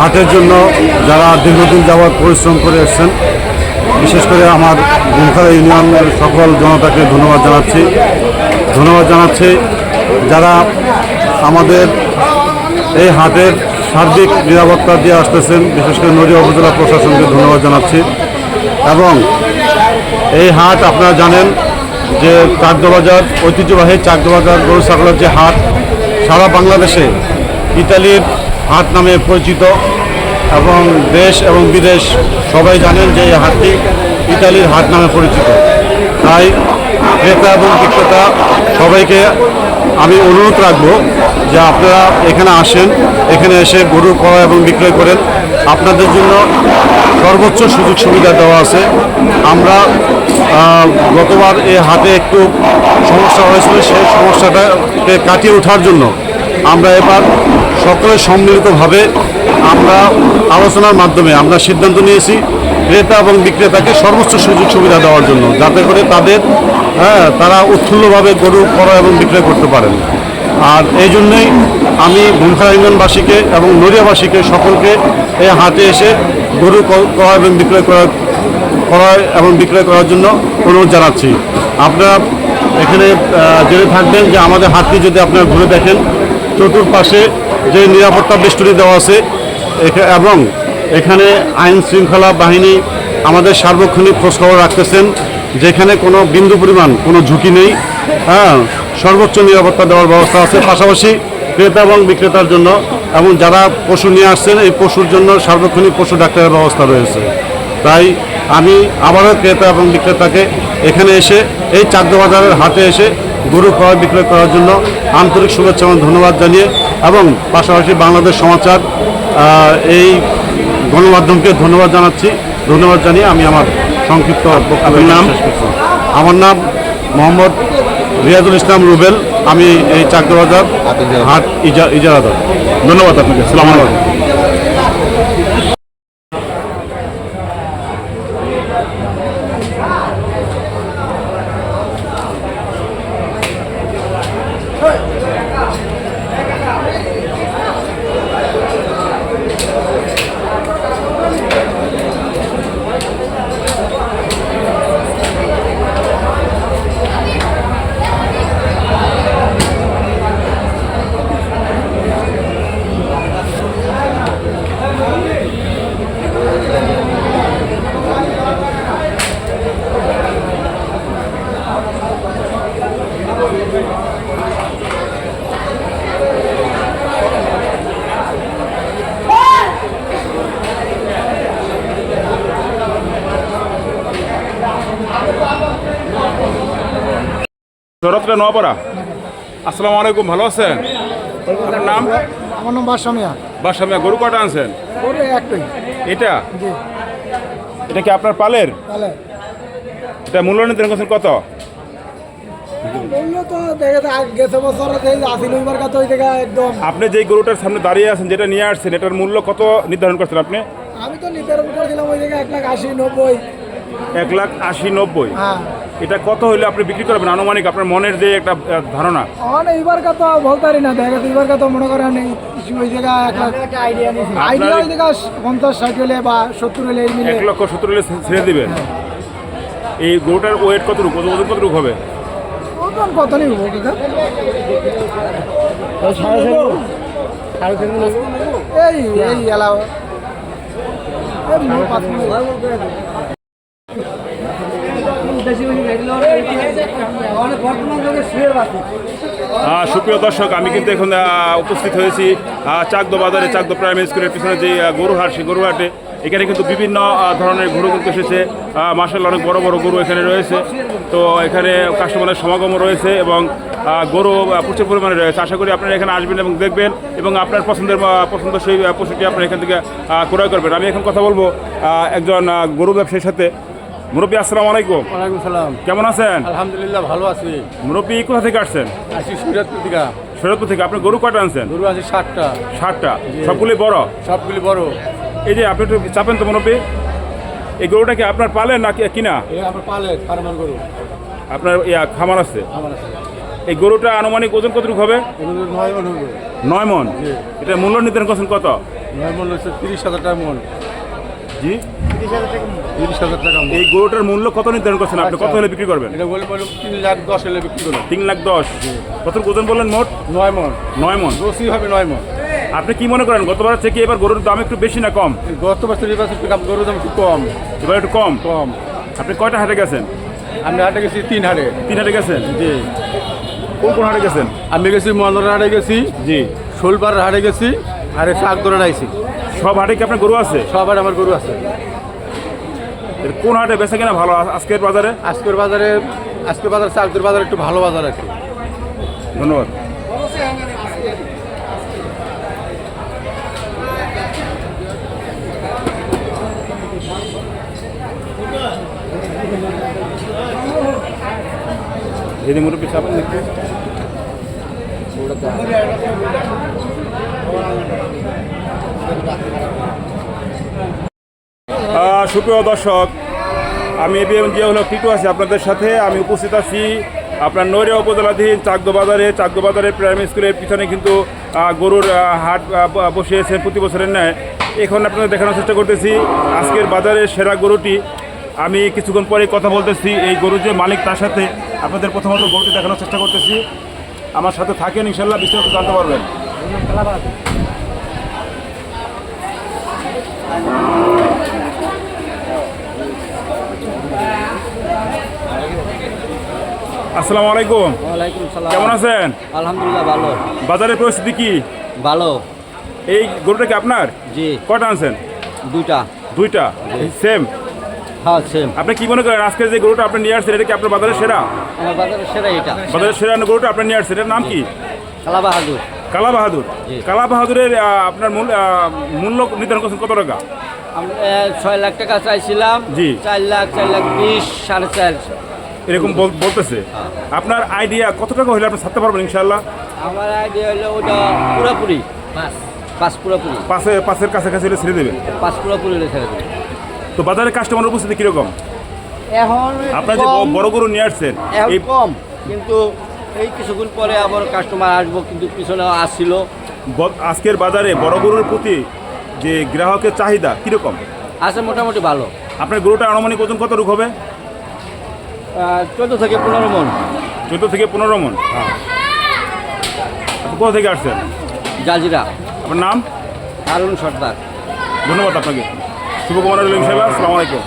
হাটের জন্য যারা দীর্ঘদিন যাওয়ার পরিশ্রম করে এসছেন, বিশেষ করে আমার গুমখাড়া ইউনিয়নের সকল জনতাকে ধন্যবাদ জানাচ্ছি। ধন্যবাদ জানাচ্ছি যারা আমাদের এই হাটের সার্বিক নিরাপত্তা দিয়ে আসতেছেন, বিশেষ করে নদী উপজেলা প্রশাসনকে ধন্যবাদ জানাচ্ছি। এবং এই হাট আপনারা জানেন যে চাকদবাজার, ঐতিহ্যবাহী চাকদবাজার গরু ছাগলের যে হাট, সারা বাংলাদেশে ইতালির হাট নামে পরিচিত এবং দেশ এবং বিদেশ সবাই জানেন যে এই হাটটি ইতালির হাট নামে পরিচিত। তাই ক্রেতা এবং বিক্রেতা সবাইকে আমি অনুরোধ রাখব যে আপনারা এখানে আসেন, এখানে এসে গরু ক্রয় এবং বিক্রয় করেন। আপনাদের জন্য সর্বোচ্চ সুযোগ সুবিধা দেওয়া আছে। আমরা গতবার এই হাটে একটু সমস্যা হয়েছিল, সেই সমস্যাটাকে কাটিয়ে ওঠার জন্য আমরা এবার সকলে সম্মিলিতভাবে আমরা আলোচনার মাধ্যমে আমরা সিদ্ধান্ত নিয়েছি ক্রেতা এবং বিক্রেতাকে সর্বোচ্চ সুযোগ সুবিধা দেওয়ার জন্য, যাতে করে তাদের হ্যাঁ তারা উৎফুল্লভাবে গরু ক্রয় এবং বিক্রয় করতে পারেন। আর এই জন্যই আমি ইউনিয়নবাসীকে এবং নড়িয়াবাসীকে সকলকে এই হাটে এসে গরু ক্রয় এবং বিক্রয় করার ক্রয় এবং বিক্রয় করার জন্য অনুরোধ জানাচ্ছি। আপনারা এখানে জেনে থাকবেন যে আমাদের হাটটি যদি আপনারা ঘুরে দেখেন চতুর্পাশে যে নিরাপত্তা বেষ্টনী দেওয়া আছে এবং এখানে আইন শৃঙ্খলা বাহিনী আমাদের সার্বক্ষণিক খোঁজখবর রাখতেছেন, যেখানে কোনো বিন্দু পরিমাণ কোনো ঝুঁকি নেই। হ্যাঁ সর্বোচ্চ নিরাপত্তা দেওয়ার ব্যবস্থা আছে, পাশাপাশি ক্রেতা এবং বিক্রেতার জন্য, এবং যারা পশু নিয়ে আসছেন, এই পশুর জন্য সার্বক্ষণিক পশু ডাক্তারের ব্যবস্থা রয়েছে। তাই আমি আবারও ক্রেতা এবং বিক্রেতাকে এখানে এসে, এই চাকদবাজারের হাটে এসে গরু ক্রয় বিক্রয় করার জন্য আন্তরিক শুভেচ্ছা এবং ধন্যবাদ জানিয়ে এবং পাশাপাশি বাংলাদেশ সমাচার এই গণমাধ্যমকে ধন্যবাদ জানাচ্ছি। ধন্যবাদ জানিয়ে আমি আমার সংক্ষিপ্ত নাম? আমার নাম মোহাম্মদ রিয়াজুল ইসলাম রুবেল। আমি এই চাকদবাজার হাট ইজা ইজারাদার। ধন্যবাদ আপনাকে। সালাম আলাইকুম। শরৎরা নোয়াপাড়া আসসালামু আলাইকুম ভালো আছেন? আপনার নাম? আমার নাম বাসামিয়া। বাসামিয়া গরু কটা আনছেন? ওরে একটাই। এটা? এটা কি আপনার পালের? এটা মূল্য নির্ধারণ করছেন কত? আপনি যেই গরুটার সামনে দাঁড়িয়ে আছেন যেটা নিয়ে আসছেন এটার মূল্য কত নির্ধারণ করছেন আপনি? আমি তো নির্ধারণ করেছিলাম ওই জায়গায় এক লাখ আশি নব্বই। এক লাখ আশি নব্বই। হ্যাঁ। এটা কত হইলে আপনি বিক্রি করবেন? আনুমানিক আপনার মনের যে একটা ধারণা। অন এইবার কা তো বলতে পারি না দেখা গেছে এইবার কা তো মনে করেন ওই জায়গা এক লাখ আইডিয়া আইডিয়া ওই জায়গা পঞ্চাশ ষাট হলে বা সত্তর হলে এক লক্ষ সত্তর হলে ছেড়ে দিবেন? এই গরুটার ওয়েট কতটুকু? ওজন কতটুকু হবে? ওজন কত নেই এই এই এলাও এই মূল পাঁচ মিনিট। আহ, সুপ্রিয় দর্শক আমি কিন্তু এখন উপস্থিত হয়েছি চাকদো বাজারে চাকদো প্রাইমারি স্কুলের পিছনে যে গরুহাট সেই গরুহাটে। এখানে কিন্তু বিভিন্ন ধরনের গরু কিন্তু এসেছে। মার্শাল অনেক বড় বড় গরু এখানে রয়েছে। তো এখানে কাস্টমারের সমাগমও রয়েছে এবং গরু প্রচুর পরিমাণে রয়েছে। আশা করি আপনারা এখানে আসবেন এবং দেখবেন এবং আপনার পছন্দের আহ, পছন্দ সেই পশুটি আপনারা এখান থেকে ক্রয় করবেন। আমি এখন কথা বলব একজন গরু ব্যবসায়ীর সাথে। মুরব্বী আসসালামু আলাইকুম। ওয়ালাইকুম সালাম। কেমন আছেন? আলহামদুলিল্লাহ ভালো আছি। মুরব্বী কোথা থেকে আসছেন? আছি সুরাতপুর থেকে। শরৎপুর থেকে। আপনি গরু কয়টা আনছেন? গরু আছে ষাটটা ষাটটা সবগুলি বড়? সবগুলি বড়। এই যে আপনি একটু চাপেন তো মুরব্বী। এই গরুটা কি আপনার পালেন না কিনা? এই আমার পালে ফার্মার গরু। আপনার ইয়া খামার আছে? এই গরুটা আনুমানিক ওজন কতটুকু হবে? নয় মন হবে। নয় মন? এটা মূল্য নির্ধারণ করছেন কত? নয় মন হচ্ছে তিরিশ হাজার টাকা মন। জি। তিরিশ হাজার টাকা এই গরুটার মূল্য কত নির্ধারণ করছেন আপনি? কত হলে বিক্রি করবেন? এটা বলে বলে তিন লাখ দশ হলে বিক্রি করো তিন লাখ দশ। কত ওজন বললেন মোট? নয় মন। নয় মন। রসি হবে নয় মন। আপনি কি মনে করেন গতবার থেকে এবার গরুর দাম একটু বেশি না কম? এই গত বছর এই বছর একটু গরুর দাম একটু কম। এবার একটু কম? কম। আপনি কয়টা হাটে গেছেন? আমি হাটে গেছি তিন হাটে। তিন হাটে গেছেন? জি। কোন কোন হাটে গেছেন? আমি গেছি মন্দর হাটে গেছি। জি। শোলপাড়ার হাটে গেছি। আর শাক ধরে আইছি সব হাটে কি আপনার গরু আছে? সব হাটে আমার গরু আছে। কোন হাটে বেচা কিনা ভালো আজকের বাজারে? আজকের বাজারে আজকের বাজারে চাকদের বাজারে একটু ভালো বাজার আছে ধন্যবাদ। যে মুরব্বী চাপেন দেখতে আহ, সুপ্রিয় দর্শক, আমি এবিএম জিয়া হলো টিটু আছি আপনাদের সাথে। আমি উপস্থিত আছি আপনার নৈরা উপজেলাধীন চাকদো বাজারে। চাকদো বাজারে প্রাইমারি স্কুলের পিছনে কিন্তু গরুর হাট বসিয়েছেন প্রতি বছরের ন্যায়। এখন আপনাদের দেখানোর চেষ্টা করতেছি, আজকের বাজারের সেরা গরুটি। আমি কিছুক্ষণ পরে কথা বলতেছি, এই গরুর যে মালিক তার সাথে আপনাদের প্রথমত গরুটি দেখানোর চেষ্টা করতেছি। আমার সাথে থাকেন ইনশাল্লাহ বিস্তারিত জানতে পারবেন। আসসালামু আলাইকুম। ওয়ালাইকুম সালাম। কেমন আছেন? আলহামদুলিল্লাহ ভালো। বাজারের পরিস্থিতি কি? ভালো। এই গরুটা কি আপনার? জি। কটা আনছেন? দুইটা। দুইটা? সেম? হ্যাঁ সেম। আপনি কি মনে করেন আজকে যে গরুটা আপনি নিয়ে আসছেন এটা কি আপনার বাজারের সেরা? আমার বাজারে সেরা এটা। বাজারের সেরা গরুটা আপনি নিয়ে আসছেন এটার নাম কি? কালা বাহাদুর। কালা বাহাদুর। কালা বাহাদুরের আপনার মূল মূল্য নির্ধারণ করছেন কত টাকা? ছয় লাখ টাকা চাইছিলাম। জি। চার লাখ চার লাখ বিশ সাড়ে চার। এরকম বল- বলতেছে। আপনার আইডিয়া কত টাকা হলে আপনি ছাড়তে পারবেন ইনশাল্লাহ আমার আইডিয়া হলো ওটা পুরাপুরি পাঁচ পুরাপুরি। পাশে পাশের কাছাকাছি হলে ছেড়ে দেবেন? পাঁচ পুরাপুরি হলে ছেড়ে দেবে তো বাজারে কাস্টমার উপস্থিতি কীরকম? এখন আপনার যে বড় গরু নিয়ে আসছেন এই কম। কিন্তু এই কিছুক্ষণ পরে আবার কাস্টমার আসব কিন্তু পিছনে আসছিল। আজকের বাজারে বড় গরুর প্রতি যে গ্রাহকের চাহিদা কীরকম? আছে মোটামুটি ভালো। আপনার গরুটা আনুমানিক ওজন কত রূপ হবে? চোদ্দ থেকে পনেরো মন। চোদ্দ থেকে পনেরো মন? আপনি কোথা থেকে আসছেন? জাজিরা আপনার নাম? হারুন সর্দার। ধন্যবাদ আপনাকে। শুভকামনা রইল আসসালামু আলাইকুম।